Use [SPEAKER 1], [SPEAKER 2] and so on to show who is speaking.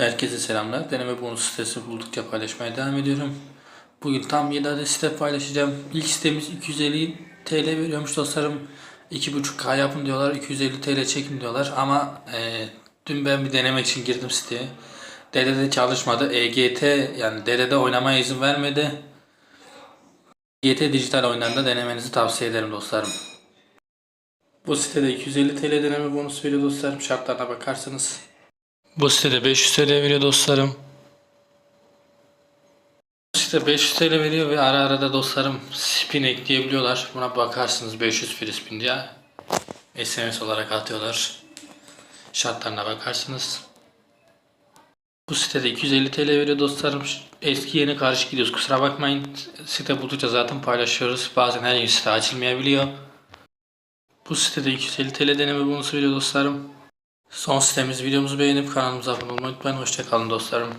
[SPEAKER 1] Herkese selamlar. Deneme bonus sitesi buldukça paylaşmaya devam ediyorum. Bugün tam 7 adet site paylaşacağım. İlk sitemiz 250 TL veriyormuş dostlarım. 2.5K yapın diyorlar. 250 TL çekin diyorlar. Ama e, dün ben bir denemek için girdim siteye. DD'de çalışmadı. EGT yani DD'de oynamaya izin vermedi. GT dijital oyunlarında denemenizi tavsiye ederim dostlarım. Bu sitede 250 TL deneme bonus veriyor dostlarım. Şartlarına bakarsanız. Bu sitede 500 TL veriyor dostlarım. Bu site 500 TL veriyor ve ara ara da dostlarım spin ekleyebiliyorlar. Buna bakarsınız 500 free spin diye. SMS olarak atıyorlar. Şartlarına bakarsınız. Bu sitede 250 TL veriyor dostlarım. Eski yeni karışık gidiyoruz. Kusura bakmayın. Site buldukça zaten paylaşıyoruz. Bazen her gün site açılmayabiliyor. Bu sitede 250 TL deneme bonusu veriyor dostlarım. Son sitemiz videomuzu beğenip kanalımıza abone olmayı unutmayın. Hoşçakalın dostlarım.